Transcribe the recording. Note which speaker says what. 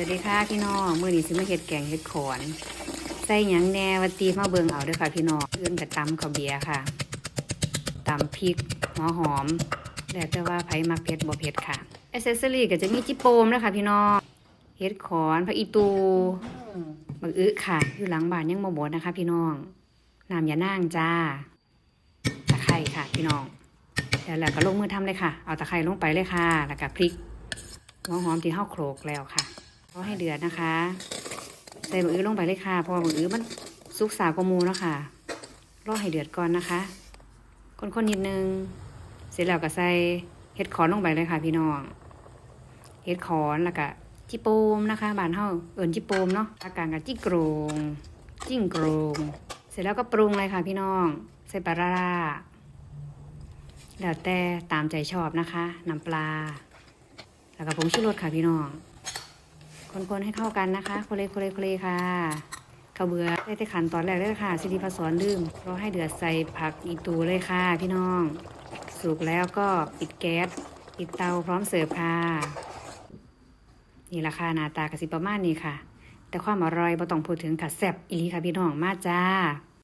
Speaker 1: วัสดีค่ะพี่น้องมื้อนี้สิมาเฮ็ดแกงเฮ็ดขอนใส่หยังแน่วัตีมาเบิ่งเอาเด้อค่ะพี่น้องเอื้อนกับตำข้าวเบียร์ค่ะตำพริกหัวหอมแล้วแต่ว่าไผมักเผ็ดบ่เผ็ดค่ะอ c เซสซอรี่ก็จะมีจิโปมนะคะพี่น้องเฮ็ดขอนผักอีตูบักอึค่ะอยู่หลังบ้านยังบ่หมดนะคะ พี่น้องน้ำยานางจ้าตะไคร้ค่ะ พี่น้องแล้วแล้วก็ลงมือทำเลยค่ะ เอาตะไคร้ลงไปเลยค่ะ แล้วก็พริกหัวหอมที่เข้าโขลกแล้วค่ะ อให้เดือดนะคะ ใส่หมูอื้อลงไปเลยค่ะเพราะหมูอื้อมันสุกสาวกว่ามูเนาะค่ะรอให้เดือดก่อนนะคะคนๆนิดนึง เสร็จแล้วก็ใส่เห็ดขอนลงไปเลยค่ะ พี่น้องเห็ดขอนแล้วก็จิโปมนะคะบานเฮาเอิญจิโปมเนาะอากางกับจิโกรงจิ้งโกรงเสร็จแล้วก็ปรุงเลยค่ะ พี่น้อง ใส่ปลาร้าแล้วแต่ตามใจชอบนะคะน้ำปลา แล้วก็ผงชูรสค่ะพี่น้อง คนๆให้เข้ากันนะคะโคเลโคเลโคเลค่ะข้าวเบื่อได้แต่ขันตอนแรกเลยค่ะสิริพศรลืมเราให้เดือดใส่ผักอีตูเลยค่ะ พี่น้อง สุกแล้วก็ปิดแก๊สปิดเตาพร้อมเสิร์ฟค่ะ นี่ราคาหน้าตากระสิประมาณนี้ค่ะ แต่ความอร่อยบ่ต้องพูดถึงค่ะแซ่บอีหลีค่ะพี่น้องมาจ้า